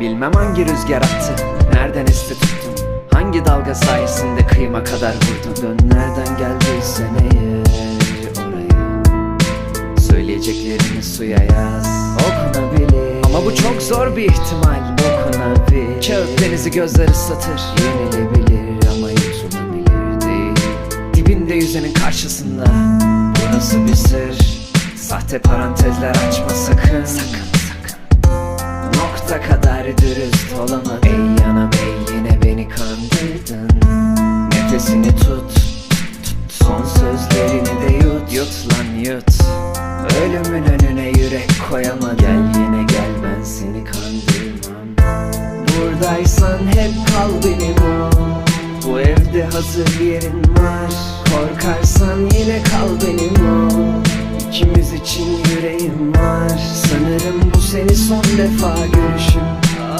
Bilmem hangi rüzgar attı Nereden esti tuttun Hangi dalga sayesinde kıyıma kadar vurdun Dön nereden geldiysen eğer oraya. Söyleyeceklerini suya yaz Okunabilir. Ama bu çok zor bir ihtimal Dokunabilir Kağıt denizi gözler ıslatır Yenilebilir ama yutulabilir değil. Dibinde yüzenin karşısında Burası bir sır. Sahte parantezler açma sakın Sakın sakın. Nokta kadar dürüst olamadım Ey yanam ey yine beni kandırdın. Nefesini tut, tut Son sözlerini de yut. Yut lan yut. Ölümün önüne yürek koyama Gel yine gel ben seni kandırmam. Buradaysan hep kal benim Bu evde hazır yerin var. Korkarsan yine kal benim ol İkimiz için yüreğim var. Sanırım bu seni son defa görüşüm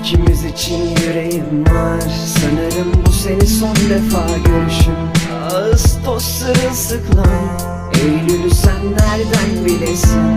İkimiz için yüreğim var. Sanırım bu seni son defa görüşüm Ağustos sırılsıklam Eylül'ü sen nereden bilesin